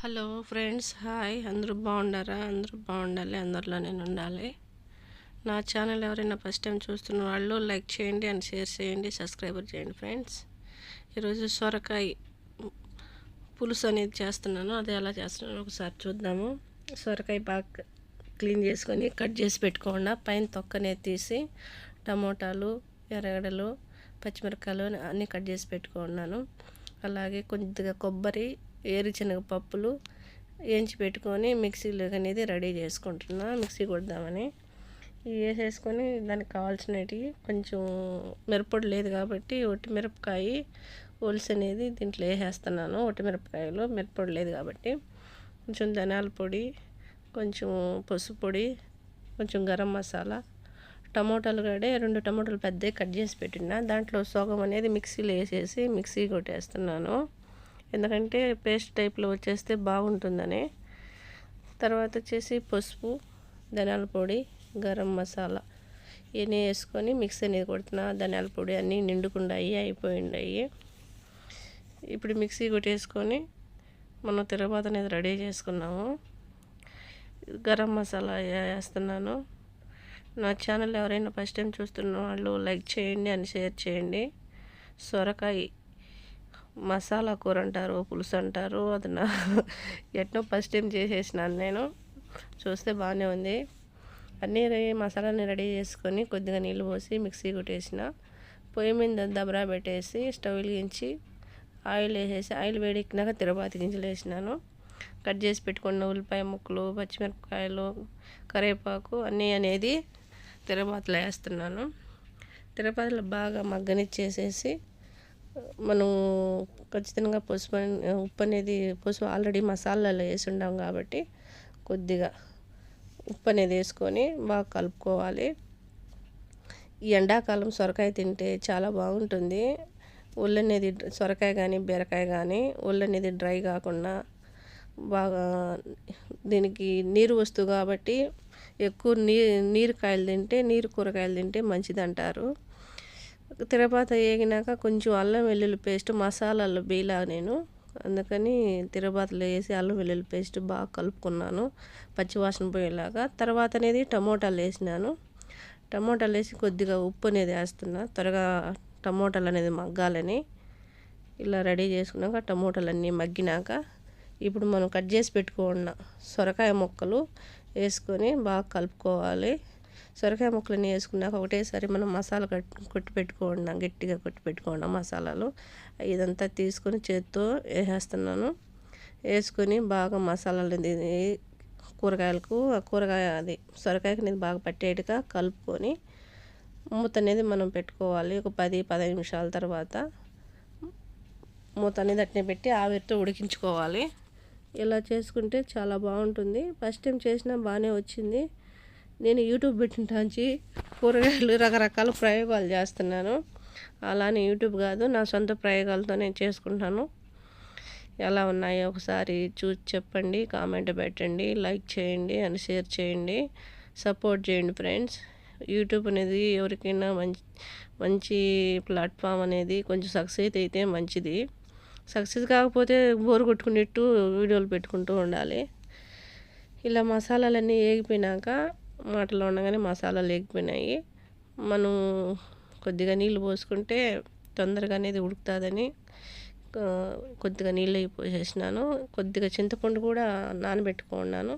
Hello friends hi. అందరూ బాగుండారా అందరూ బాగుండాలి. అందరిలో నేను ఉండాలి. నా ఛానల్ ఎవరైనా ఫస్ట్ టైం చూస్తున్న వాళ్ళు లైక్ చేయండి అండ్ షేర్ చేయండి సబ్స్క్రైబర్ చేయండి ఫ్రెండ్స్. ఈరోజు సొరకాయ పులుసు అనేది చేస్తున్నాను. అది ఎలా చేస్తున్నాను ఒకసారి చూద్దాము. సొరకాయ బాగా క్లీన్ చేసుకొని కట్ చేసి పెట్టుకోకుండా పైన తొక్కనే తీసి టమోటాలు ఎర్రగడలు పచ్చిమిరపకాయలు అన్నీ కట్ చేసి పెట్టుకున్నాను. అలాగే కొద్దిగా కొబ్బరి ఏరుశనగ పప్పులు వేయించి పెట్టుకొని మిక్సీలో అనేది రెడీ చేసుకుంటున్నా. మిక్సీ కొడదామని. వేసేసుకొని దానికి కావాల్సినవి కొంచెం మిరపొడి లేదు కాబట్టి ఒట్టి మిరపకాయ ఒలిసి అనేది దీంట్లో వేసేస్తున్నాను. ఒట్టి మిరపకాయలు మిరపొడి లేదు కాబట్టి. కొంచెం ధనియాల పొడి కొంచెం పసుపు పొడి కొంచెం గరం మసాలా టమోటాలు కడే రెండు టమోటాలు పెద్దవి కట్ చేసి పెట్టిన. దాంట్లో సోగం అనేది మిక్సీలో వేసేసి మిక్సీ కొట్టేస్తున్నాను. ఎందుకంటే పేస్ట్ టైప్లో వచ్చేస్తే బాగుంటుందని. తర్వాత వచ్చేసి పసుపు ధనియాల పొడి గరం మసాలా ఇవన్నీ వేసుకొని మిక్స్ అనేది కొడుతున్నా. ధనియాల పొడి అన్నీ నిండుకుండాయి అయిపోయిండాయి. ఇప్పుడు మిక్సీ కొట్టేసుకొని మనం తిరగబాత అనేది రెడీ చేసుకున్నాము. గరం మసాలా వేస్తున్నాను. నా ఛానల్ ఎవరైనా ఫస్ట్ టైం చూస్తున్న వాళ్ళు లైక్ చేయండి అని షేర్ చేయండి. సొరకాయ మసాలా కూర అంటారు పులుసు అంటారు అది నా ఎట్నో ఫస్ట్ టైం చేసేసినాను నేను. చూస్తే బాగానే ఉంది. అన్నీ మసాలాని రెడీ చేసుకొని కొద్దిగా నీళ్ళు పోసి మిక్సీ కొట్టేసిన. పొయ్యి మీద దబరా పెట్టేసి స్టవ్ వెలిగించి ఆయిల్ వేసేసి ఆయిల్ వేడెక్కినాక తిరుపతి గింజలు వేసినాను. కట్ చేసి పెట్టుకున్న ఉల్లిపాయ ముక్కలు పచ్చిమిరపకాయలు కరివేపాకు అన్నీ అనేది తిరుపతిలో వేస్తున్నాను. తిరుపతిలో బాగా మగ్గనిచ్చేసేసి మనం ఖచ్చితంగా పసుపు ఉప్పు అనేది పసుపు ఆల్రెడీ మసాలాలో వేసి ఉండాం కాబట్టి కొద్దిగా ఉప్పు అనేది వేసుకొని బాగా కలుపుకోవాలి. ఈ ఎండాకాలం సొరకాయ తింటే చాలా బాగుంటుంది. ఒళ్ళు అనేది సొరకాయ కానీ బీరకాయ కానీ ఒళ్ళు అనేది డ్రై కాకుండా బాగా దీనికి నీరు వస్తువు కాబట్టి ఎక్కువ నీ నీరు కాయలు తింటే నీరు కూరగాయలు తింటే మంచిది అంటారు తిరపాత వేగినాక కొంచెం అల్లం వెల్లుల్లి పేస్ట్ మసాలాలు బీలా నేను. అందుకని తిరబాతలో వేసి అల్లం వెల్లుల్లి పేస్ట్ బాగా కలుపుకున్నాను పచ్చివాసన పోయేలాగా. తర్వాత అనేది టమోటాలు వేసినాను. టమోటాలు వేసి కొద్దిగా ఉప్పు అనేది వేస్తున్నా. త్వరగా టమోటాలు అనేది మగ్గాలని. ఇలా రెడీ చేసుకున్నాక టమోటాలు అన్నీ మగ్గినాక ఇప్పుడు మనం కట్ చేసి పెట్టుకున్న సొరకాయ ముక్కలు వేసుకొని బాగా కలుపుకోవాలి. సొరకాయ ముక్కలని వేసుకున్నాక ఒకటేసారి మనం మసాలా కట్ కొట్టి పెట్టుకోండి గట్టిగా కొట్టి పెట్టుకోండి మసాలాలు. ఇదంతా తీసుకొని చేత్తో వేసేస్తున్నాను. వేసుకొని బాగా మసాలాలు కూరగాయలకు ఆ కూరగాయ అది సొరకాయకి అనేది బాగా పట్టేట్టుగా కలుపుకొని మూత అనేది మనం పెట్టుకోవాలి. ఒక పది పదహైదు నిమిషాల తర్వాత మూత అనేది అట్నే పెట్టి ఆవిరితో ఉడికించుకోవాలి. ఇలా చేసుకుంటే చాలా బాగుంటుంది. ఫస్ట్ టైం చేసినా బాగానే వచ్చింది. నేను యూట్యూబ్ పెట్టింటాంచి కూరగాయలు రకరకాల ప్రయోగాలు చేస్తున్నాను. అలానే యూట్యూబ్ కాదు నా సొంత ప్రయోగాలతో నేను చేసుకుంటాను. ఎలా ఉన్నాయో ఒకసారి చూసి చెప్పండి కామెంట్ పెట్టండి లైక్ చేయండి అని షేర్ చేయండి. సపోర్ట్ చేయండి ఫ్రెండ్స్. యూట్యూబ్ అనేది ఎవరికైనా మంచి మంచి ప్లాట్ఫామ్ అనేది కొంచెం సక్సెస్ అయితే మంచిది. సక్సెస్ కాకపోతే బోర్ కొట్టుకునేట్టు వీడియోలు పెట్టుకుంటూ ఉండాలి. ఇలా మసాలాలన్నీ వేగిపోయినాక మాటలో ఉండగానే మసాలాలు లేకపోయినాయి. మనం కొద్దిగా నీళ్ళు పోసుకుంటే తొందరగా అనేది ఉడుకుతుందని కొద్దిగా నీళ్ళు పోసేసినాను. కొద్దిగా చింతపండు కూడా నానబెట్టుకున్నాను.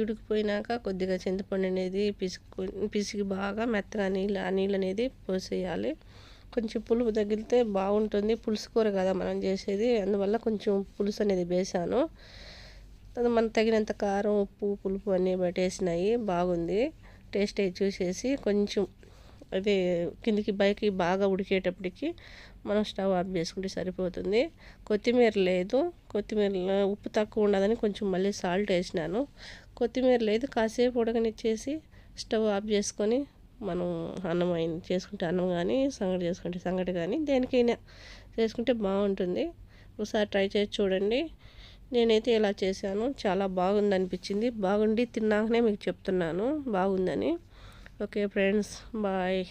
ఉడికిపోయినాక కొద్దిగా చింతపండు అనేది పిసుకు పిసికి బాగా మెత్తగా నీళ్ళు ఆ నీళ్ళు అనేది పోసేయాలి. కొంచెం పులుపు తగిలితే బాగుంటుంది. పులుసు కూర కదా మనం చేసేది. అందువల్ల కొంచెం పులుసు అనేది వేసాను. మన తగినంత కారం ఉప్పు పులుపు అన్నీ పట్టేసినాయి. బాగుంది. టేస్ట్ అయి చూసేసి కొంచెం అదే కిందికి పైకి బాగా ఉడికేటప్పటికి మనం స్టవ్ ఆఫ్ చేసుకుంటే సరిపోతుంది. కొత్తిమీర లేదు. కొత్తిమీర ఉప్పు తక్కువ ఉండదని కొంచెం మళ్ళీ సాల్ట్ వేసినాను. కొత్తిమీర లేదు. కాసేపు ఉడకనిచ్చేసి స్టవ్ ఆఫ్ చేసుకొని మనం అన్నం అయిన చేసుకుంటే అన్నం కానీ సంగటి చేసుకుంటే సంగటి కానీ దేనికైనా చేసుకుంటే బాగుంటుంది. ఒకసారి ట్రై చేసి చూడండి. నేనైతే ఇలా చేశాను. చాలా బాగుంది అనిపించింది బాగుండి తిన్నాకనే మీకు చెప్తున్నాను. బాగుందని. Okay friends. బాయ్.